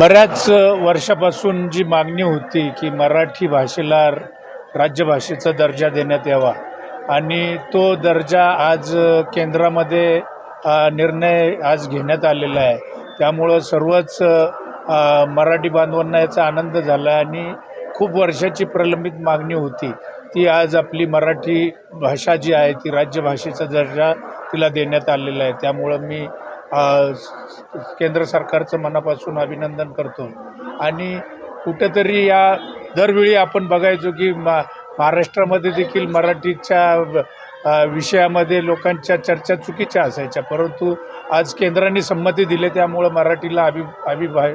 बऱ्याच वर्षापासून जी मागणी होती की मराठी भाषेला राज्यभाषेचा दर्जा देण्यात यावा आणि तो दर्जा आज केंद्रामध्ये निर्णय आज घेण्यात आलेला आहे. त्यामुळं सर्वच मराठी बांधवांना याचा आनंद झाला आणि खूप वर्षाची प्रलंबित मागणी होती. ती आज आपली मराठी भाषा जी आहे ती राज्यभाषेचा दर्जा तिला देण्यात आलेला आहे. त्यामुळं मी केंद्र सरकारचं मनापासून अभिनंदन करतो. आणि कुठंतरी या दरवेळी आपण बघायचो की मा महाराष्ट्रामध्ये देखील मराठीच्या विषयामध्ये लोकांच्या चर्चा चुकीच्या असायच्या. परंतु आज केंद्राने संमती दिली त्यामुळं मराठीला अभि अभिभा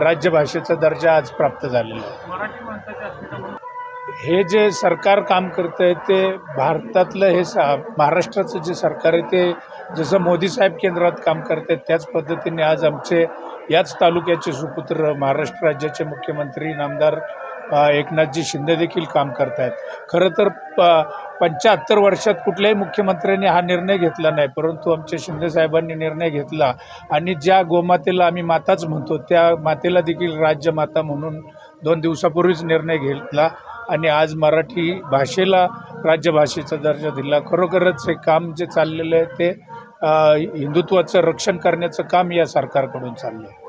राज्यभाषेचा दर्जा आज प्राप्त झालेला आहे. हे जे सरकार काम करतं आहे ते भारतातलं हे सा महाराष्ट्राचं जे सरकार आहे ते जसं मोदी साहेब केंद्रात काम करत आहेत त्याच पद्धतीने आज आमचे याच तालुक्याचे सुपुत्र महाराष्ट्र राज्याचे मुख्यमंत्री नामदार एकनाथजी शिंदे देखील काम करत आहेत खरं तर प पंच्याहत्तर वर्षात कुठल्याही मुख्यमंत्र्यांनी हा निर्णय घेतला नाही परंतु आमच्या शिंदे साहेबांनी निर्णय घेतला आणि ज्या गोमातेला आम्ही माताच म्हणतो त्या मातेला देखील राज्यमाता म्हणून दोन दिवसापूर्वीच निर्णय घेतला. आणि आज मराठी भाषेला राज्यभाषेचा दर्जा दिला. खरोखरच हे काम जे चाललेलं आहे ते हिंदुत्वाचं रक्षण करण्याचं काम या सरकारकडून चाललं आहे